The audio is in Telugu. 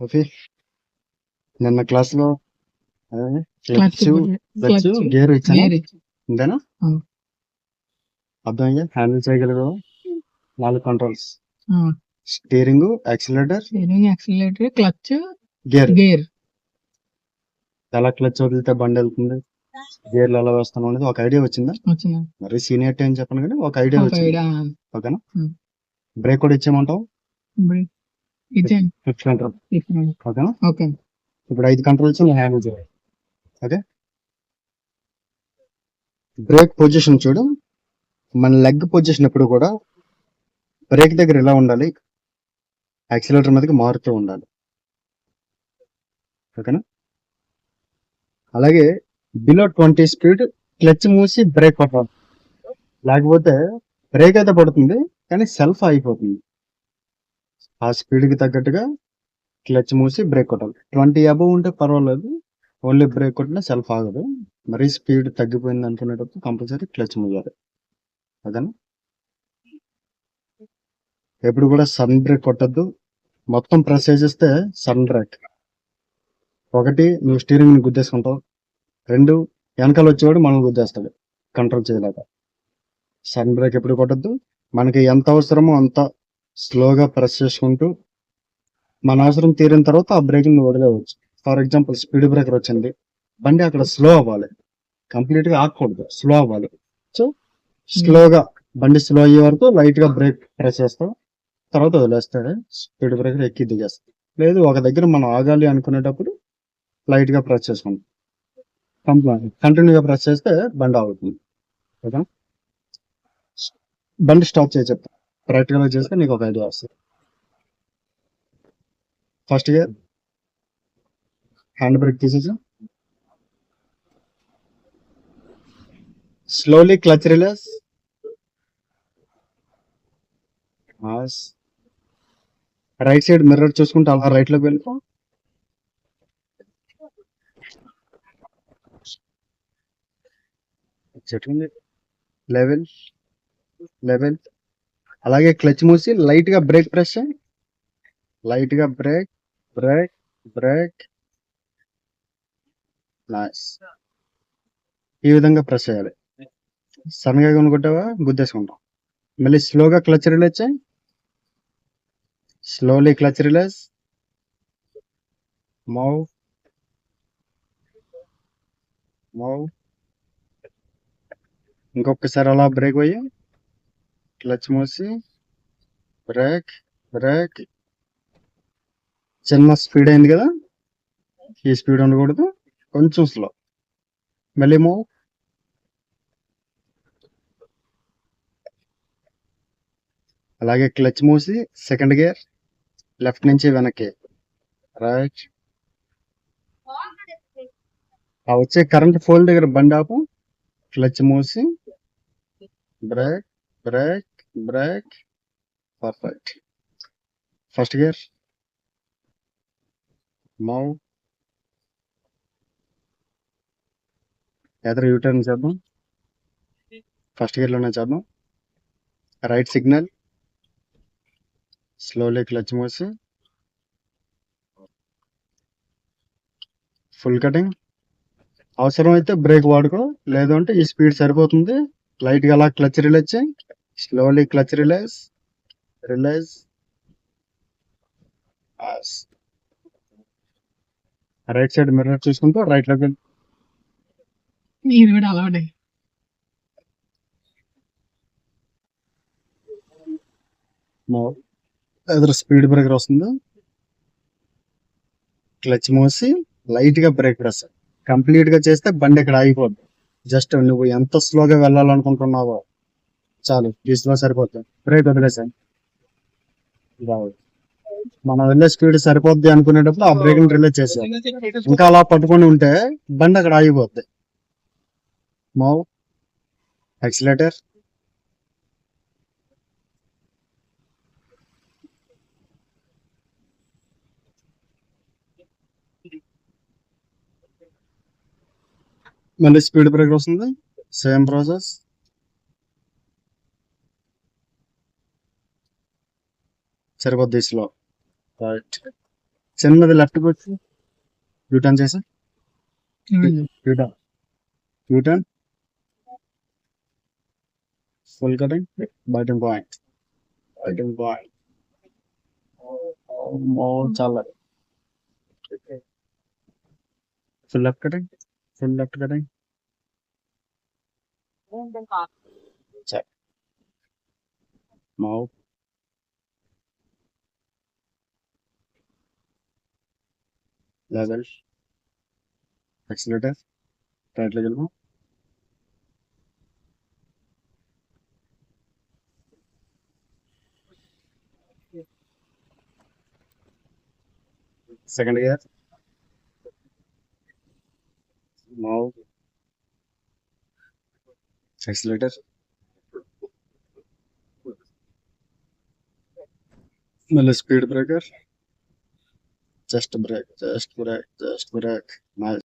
ఓకే నిన్న క్లాస్లో గేర్ ఇచ్చాను అంతేనా ఆ. అర్థమైందా? హ్యాండిల్ చేయగలరు? నాలుగు controls steering accelerator steering accelerator clutch gear gear ఎలా క్లచ్ వదిలితే బండి వెళ్తుంది? గేర్లు ఎలా వేస్తాను అనేది ఒక ఐడియా వచ్చిందా? మరి సీనియర్ అని చెప్పను కానీ ఒక ఐడియా వచ్చింది. ఓకేనా. బ్రేక్ కూడా ఇచ్చేయమంటావు? ఇచ్చేయండి ఫిఫ్త్ కంట్రోల్. ఓకేనా ఓకే ఇప్పుడు ఐదు కంట్రోల్స్ నువ్వు హ్యాండిల్ చేయాలి ఓకే బ్రేక్ పొజిషన్ చూడు. మన లెగ్ పొజిషన్ ఎప్పుడు కూడా బ్రేక్ దగ్గర ఎలా ఉండాలి? యాక్సిలేటర్ మీదకి మారుతూ ఉండాలి. ఓకేనా అలాగే బిలో ట్వంటీ స్పీడ్ క్లచ్ మూసి బ్రేక్ కొట్టాలి. లేకపోతే బ్రేక్ అయితే పడుతుంది కానీ సెల్ఫ్ అయిపోతుంది. ఆ స్పీడ్కి తగ్గట్టుగా క్లచ్ మూసి బ్రేక్ కొట్టాలి. ట్వంటీ అబవ్ ఉంటే పర్వాలేదు. ఓన్లీ బ్రేక్ కొట్టినా సెల్ఫ్ ఆగదు. మరీ స్పీడ్ తగ్గిపోయింది అనుకునేటప్పుడు కంపల్సరీ క్లచ్ మూయాలి. అదేనా ఎప్పుడు కూడా సన్ బ్రేక్ కొట్టద్దు. మొత్తం ప్రెస్ చేసేస్తే సన్ బ్రేక్. ఒకటి నువ్వు స్టీరింగ్ గుద్దేసుకుంటావు. రెండు వెనకాల వచ్చేవాడు మనం గుద్దేస్తాడు. కంట్రోల్ చేయలేక. సన్ బ్రేక్ ఎప్పుడు కొట్టద్దు? మనకి ఎంత అవసరమో అంత స్లోగా ప్రెస్ చేసుకుంటూ మన అవసరం తీరిన తర్వాత ఆ బ్రేకింగ్ వదిలేవచ్చు ఫర్ ఎగ్జాంపుల్ స్పీడ్ బ్రేకర్ వచ్చింది. బండి అక్కడ స్లో అవ్వాలి. కంప్లీట్గా ఆగకూడదు. స్లో అవ్వాలి. సో స్లోగా బండి స్లో అయ్యే వరకు లైట్గా బ్రేక్ ప్రెస్ చేస్తాం. తర్వాత వదిలేస్తాడు. స్పీడ్ బ్రేకర్ ఎక్కి దిగేస్తాం లేదు ఒక దగ్గర మనం ఆగాలి అనుకునేటప్పుడు లైట్గా ప్రెస్ చేసుకుంటాం. కంటిన్యూగా ప్రెస్ చేస్తే బండి ఆగుతుంది. ఓకే బండి స్టాప్ చేసి చెప్తా. ప్రాక్టికల్ చేస్తే నీకు ఒక ఐడియా వస్తుంది ఫస్ట్ గేర్ హ్యాండ్ బ్రేక్ తీసేసి slowly clutch release right side mirror చూసుకుంటే అలా రైట్లోకి వెళ్ళిపో. చెట్టు లెవెల్ లెవెల్ అలాగే క్లచ్ మూసి లైట్గా బ్రేక్ ప్రెస్ చేయి. లైట్గా బ్రేక్ బ్రేక్ బ్రేక్. నైస్ ఈ విధంగా ప్రెస్ చేయాలి. సన్నగా కొనుక్కుంటావా? గుద్దేసుకుంటాం. మళ్ళీ స్లోగా క్లచ్ రిలీజ్ చేయి. స్లోలీ క్లచ్ రిలీజ్ మౌ మౌ ఇంకొకసారి అలా బ్రేక్ పోయి క్లచ్ మూసి బ్రేక్ బ్రేక్ చిన్న స్పీడ్ అయింది కదా? ఈ స్పీడ్ ఉండకూడదు. కొంచెం స్లో మళ్ళీ మూవ్ అలాగే క్లచ్ మూసి సెకండ్ గేర్ లెఫ్ట్ నుంచి వెనక్కి. రైట్ ఆ వచ్చే కరెంట్ ఫోల్ దగ్గర బండి ఆపు. క్లచ్ మూసి. Brake brake brake. Perfect first gear మౌ ఎదురు యూటర్న్ చేద్దాం. ఫస్ట్ గేర్లోనే చేద్దాం. రైట్ సిగ్నల్ స్లోలీ క్లచ్ మూసి. ఫుల్ కటింగ్ అవసరం అయితే బ్రేక్ వాడుకో. లేదంటే ఈ స్పీడ్ సరిపోతుంది. లైట్గా అలా క్లచ్ రిలీజ్ చేయి slowly clutch release release right side mirror చూసుకుంటూ రైట్లోకి మీరు కూడా అలవాటే. ఎదురు స్పీడ్ బ్రేకర్ వస్తుంది. క్లచ్ మూసి లైట్గా బ్రేక్ ప్రెస్ కంప్లీట్గా చేస్తే బండి ఇక్కడ ఆగిపోద్ది. జస్ట్ నువ్వు ఎంత స్లోగా వెళ్ళాలనుకుంటున్నావో. చాలు స్లో సరిపోతుంది బ్రేక్ వదిలేసాయి మనం వెళ్ళే స్పీడ్ సరిపోద్ది అనుకునేటప్పుడు ఆ బ్రేక్ రిలీజ్ చేసాం ఇంకా అలా పట్టుకొని ఉంటే బండి అక్కడ ఆగిపోద్ది. మౌ యాక్సిలేటర్. మళ్ళీ స్పీడ్ బ్రేకర్ వస్తుంది. Same process. సరిపోద్ది స్లో రైట్ చిన్నది లెఫ్ట్ వచ్చి యూటర్న్ చేసి? U turn U turn full cutting biting point biting point చాలా full left cutting full left cutting level accelerator tight second gear Maui accelerator मतलब speed breaker Just a break, just break, just break. Nice.